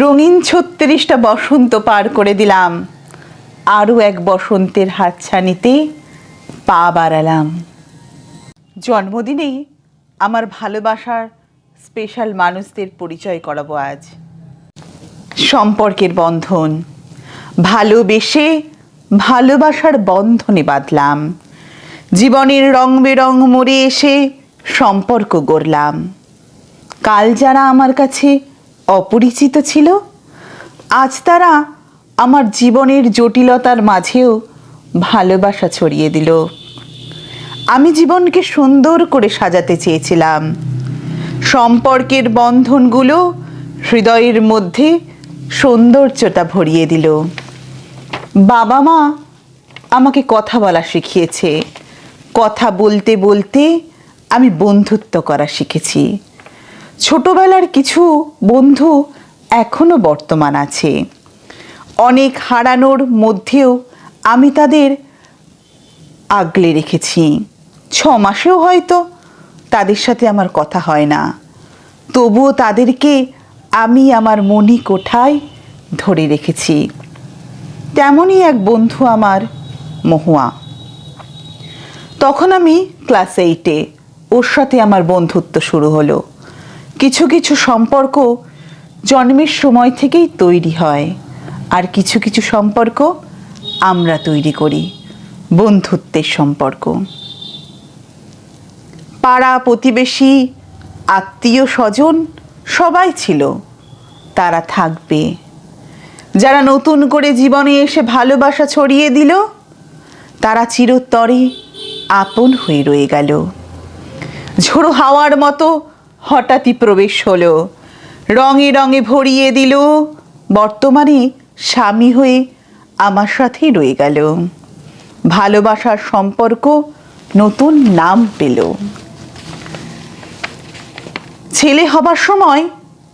রঙিন ছত্রিশটা বসন্ত পার করে দিলাম। আরও এক বসন্তের হাতছানিতে পা বাড়ালাম। জন্মদিনেই আমার ভালোবাসার স্পেশাল মানুষদের পরিচয় করাবো আজ। সম্পর্কের বন্ধন। ভালোবেসে ভালোবাসার বন্ধনে বাঁধলাম। জীবনের রং বেরং মরে এসে সম্পর্ক গড়লাম। কাল যারা আমার কাছে অপরিচিত ছিল? আজ তারা আমার জীবনের জটিলতার মাঝেও ভালোবাসা ছড়িয়ে দিল। আমি জীবনকে সুন্দর করে সাজাতে চেয়েছিলাম। সম্পর্কের বন্ধনগুলো হৃদয়ের মধ্যে সৌন্দর্যতা ভরিয়ে দিল। বাবা মা আমাকে কথা বলা শিখিয়েছে। কথা বলতে বলতে আমি বন্ধুত্ব করা শিখেছি। ছোটবেলার কিছু বন্ধু এখনও বর্তমান আছে। অনেক হারানোর মধ্যেও আমি তাদের আগলে রেখেছি। ছ মাসেও হয়তো তাদের সাথে আমার কথা হয় না। তবুও তাদেরকে আমি আমার মনি কোঠায় ধরে রেখেছি। তেমনই এক বন্ধু আমার, মহুয়া। তখন আমি ক্লাস এইটে ওর সাথে আমার বন্ধুত্ব শুরু হলো। কিছু কিছু সম্পর্ক জন্মের সময় থেকেই তৈরি হয়, আর কিছু কিছু সম্পর্ক আমরা তৈরি করি, বন্ধুত্বের সম্পর্ক। পাড়া, প্রতিবেশী, আত্মীয়, স্বজন সবাই ছিল, তারা থাকবে। যারা নতুন করে জীবনে এসে ভালোবাসা ছড়িয়ে দিল, তারা চিরতরে আপন হয়ে রয়ে গেল। ঝোড়ো হাওয়ার মতো হঠাৎই প্রবেশ হলো। রঙে রঙে ভরিয়ে দিল। বর্তমানে স্বামী হয়ে আমার সাথেই রয়ে গেল। ভালোবাসার সম্পর্ক নতুন নাম পেল। ছেলে হবার সময়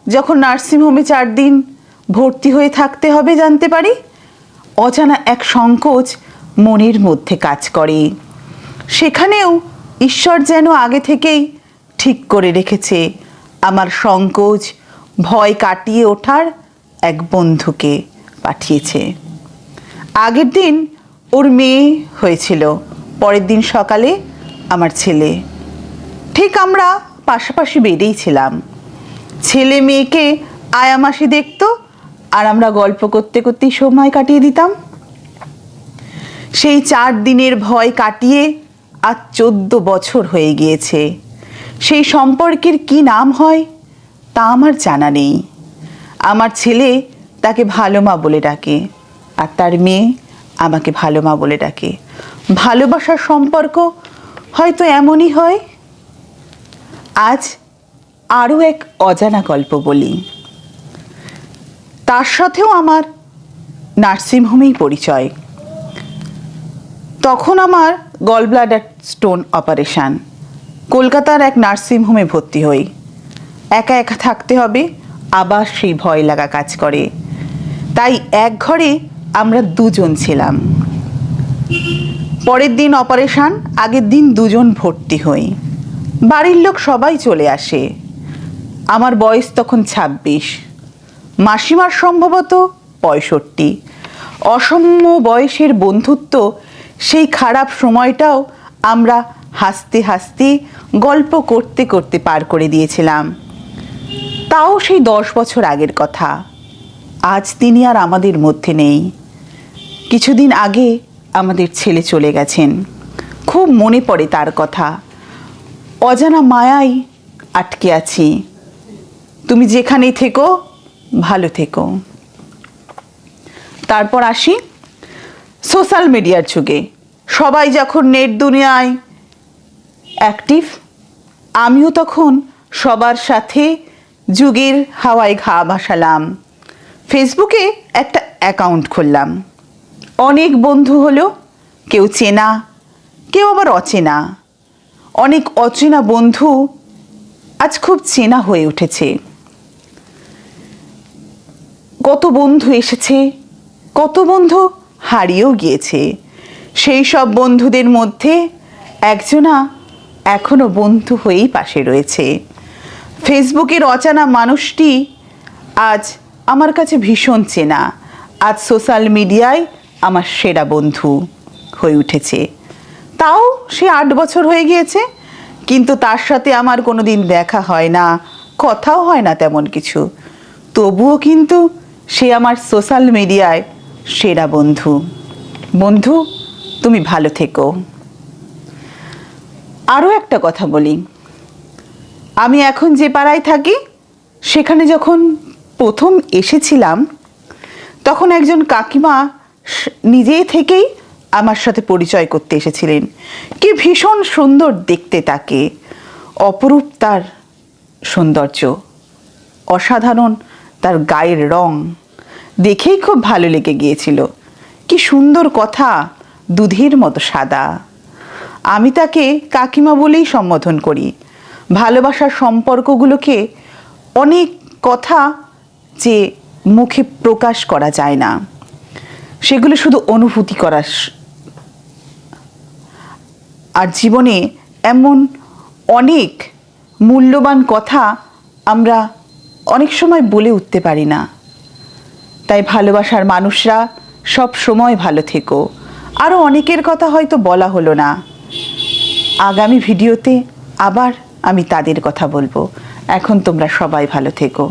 যখন নার্সিংহোমে চার দিন ভর্তি হয়ে থাকতে হবে জানতে পারি, অজানা এক সংকোচ মনের মধ্যে কাজ করে। সেখানেও ঈশ্বর যেন আগে থেকেই ঠিক করে রেখেছে আমার সংকোচ, ভয় কাটিয়ে ওঠার এক বন্ধুকে পাঠিয়েছে। আগের দিন ওর মেয়ে হয়েছিল, পরের দিন সকালে আমার ছেলে। ঠিক আমরা পাশাপাশি বেরিয়েই ছিলাম। ছেলে মেয়েকে আয়ামাসি দেখতো আর আমরা গল্প করতে করতেই সময় কাটিয়ে দিতাম। সেই চার দিনের ভয় কাটিয়ে আজ চোদ্দ বছর হয়ে গিয়েছে। সেই সম্পর্কের কি নাম হয়, তা আমার জানা নেই। আমার ছেলে তাকে ভালো মা বলে ডাকে আর তার মেয়ে আমাকে ভালো মা বলে ডাকে। ভালোবাসার সম্পর্ক হয়তো এমনই হয়। আজ আরও এক অজানা গল্প বলি। তার সাথেও আমার নার্সিংহোমেই পরিচয়। তখন আমার গল ব্লাডার স্টোন অপারেশান। কলকাতার এক নার্সিংহোমে ভর্তি হই। একা একা থাকতে হবে, আবার সেই ভয় লাগা কাজ করে। তাই এক ঘরে আমরা দুজন ছিলাম। পরের দিন অপারেশান, আগের দিন দুজন ভর্তি হই। বাড়ির লোক সবাই চলে আসে। আমার বয়স তখন ছাব্বিশ। মাসিমার সম্ভবত পঁয়ষট্টি। অসম্য বয়সের বন্ধুত্ব সেই খারাপ সময়টাও আমরা হাসতে হাসতে গল্প করতে করতে পার করে দিয়েছিলাম। তাও সেই দশ বছর আগের কথা। আজ তিনি আর আমাদের মধ্যে নেই। কিছুদিন আগে আমাদের ছেলে চলে গেছেন। খুব মনে পড়ে তার কথা। অজানা মায়াই আটকে আছি। তুমি যেখানেই থেকো, ভালো থেকো। তারপর আসি সোশ্যাল মিডিয়ার যুগে। সবাই যখন নেট দুনিয়ায় অ্যাক্টিভ আমিও তখন সবার সাথে যুগের হাওয়ায় ঘা ভাসালাম। ফেসবুকে একটা অ্যাকাউন্ট খুললাম। অনেক বন্ধু হলো, কেউ চেনা, কেউ আবার অচেনা। অনেক অচেনা বন্ধু আজ খুব চেনা হয়ে উঠেছে। কত বন্ধু এসেছে, কত বন্ধু হারিয়েও গিয়েছে। সেই সব বন্ধুদের মধ্যে একজনা এখনও বন্ধু হয়েই পাশে রয়েছে। ফেসবুকের অচানা মানুষটি আজ আমার কাছে ভীষণ চেনা। আজ সোশ্যাল মিডিয়ায় আমার সেরা বন্ধু হয়ে উঠেছে। তাও সে আট বছর হয়ে গিয়েছে, কিন্তু তার সাথে আমার কোনো দিন দেখা হয় না, কথাও হয় না তেমন কিছু। তবুও কিন্তু সে আমার সোশ্যাল মিডিয়ায় সেরা বন্ধু। বন্ধু, তুমি ভালো থেকো। আরও একটা কথা বলি। আমি এখন যে পাড়ায় থাকি, সেখানে যখন প্রথম এসেছিলাম, তখন একজন কাকিমা নিজে থেকেই আমার সাথে পরিচয় করতে এসেছিলেন। কি ভীষণ সুন্দর দেখতে তাকে। অপরূপ তার সৌন্দর্য। অসাধারণ তার গায়ের রং। দেখেই খুব ভালো লেগে গিয়েছিল। কি সুন্দর কথা, দুধের মতো সাদা। আমি তাকে কাকিমা বলেই সম্বোধন করি। ভালোবাসার সম্পর্কগুলোকে অনেক কথা যে মুখে প্রকাশ করা যায় না। সেগুলো শুধু অনুভূতি করা আর জীবনে এমন অনেক মূল্যবান কথা আমরা অনেক সময় বলে উঠতে পারি না। তাই ভালোবাসার মানুষরা সব সময় ভালো থেকো। আরও অনেকের কথা হয়তো বলা হলো না। আগামী ভিডিওতে আবার আমি তাদের কথা বলব। এখন তোমরা সবাই ভালো থেকো।